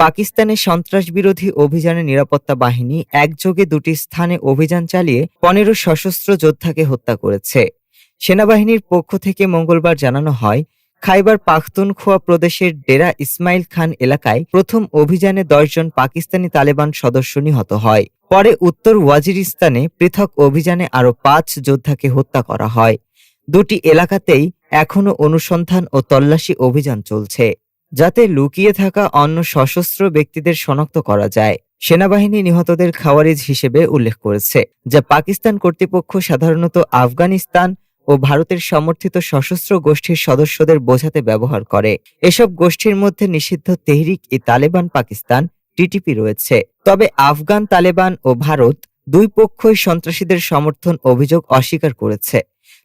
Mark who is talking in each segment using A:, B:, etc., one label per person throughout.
A: পাকিস্তানের সন্ত্রাসবিরোধী অভিযানে নিরাপত্তা বাহিনী একযোগে দুটি স্থানে অভিযান চালিয়ে পনেরো সশস্ত্র যোদ্ধাকে হত্যা করেছে। সেনাবাহিনীর পক্ষ থেকে মঙ্গলবার জানানো হয়, খাইবার পাখতুনখোয়া প্রদেশের ডেরা ইসমাইল খান এলাকায় প্রথম অভিযানে দশজন পাকিস্তানি তালেবান সদস্য নিহত হয়। পরে উত্তর ওয়াজিরিস্তানে পৃথক অভিযানে আরও পাঁচ যোদ্ধাকে হত্যা করা হয়। দুটি এলাকাতেই এখনও অনুসন্ধান ও তল্লাশি অভিযান চলছে। যাতে লুকিয়ে থাকা অন্য সশস্ত্র ব্যক্তিদের শনাক্ত করা যায়, সেনাবাহিনী নিহতদের খাওয়ারিজ হিসেবে উল্লেখ করেছে, যা পাকিস্তান কর্তৃপক্ষ সাধারণত আফগানিস্তান ও ভারতের সমর্থিত সশস্ত্র গোষ্ঠীর সদস্যদের বোঝাতে ব্যবহার করে। এসব গোষ্ঠীর মধ্যে নিষিদ্ধ তেহরিক ই তালেবান পাকিস্তান টিটিপি রয়েছে। তবে আফগান তালেবান ও ভারত দুই পক্ষই সন্ত্রাসীদের সমর্থন অভিযোগ অস্বীকার করেছে।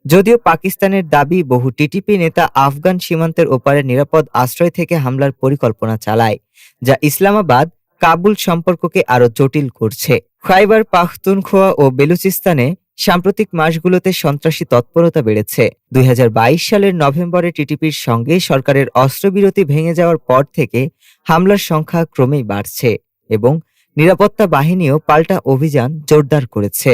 A: যদিও পাকিস্তানের দাবি, বহু টিটিপি নেতা আফগান সীমান্তের ওপারে নিরাপদ আশ্রয় থেকে হামলার পরিকল্পনা চালায়, যা ইসলামাবাদ, কাবুল সম্পর্ককে আরও জটিল করছে। খাইবার, পাখতুনখোয়া ও বেলুচিস্তানে সাম্প্রতিক মাসগুলোতে সন্ত্রাসী তৎপরতা বেড়েছে। দুই হাজার বাইশ সালের নভেম্বরে টিটিপির সঙ্গে সরকারের অস্ত্রবিরতি ভেঙে যাওয়ার পর থেকে হামলার সংখ্যা ক্রমেই বাড়ছে এবং নিরাপত্তা বাহিনীও পাল্টা অভিযান জোরদার করেছে।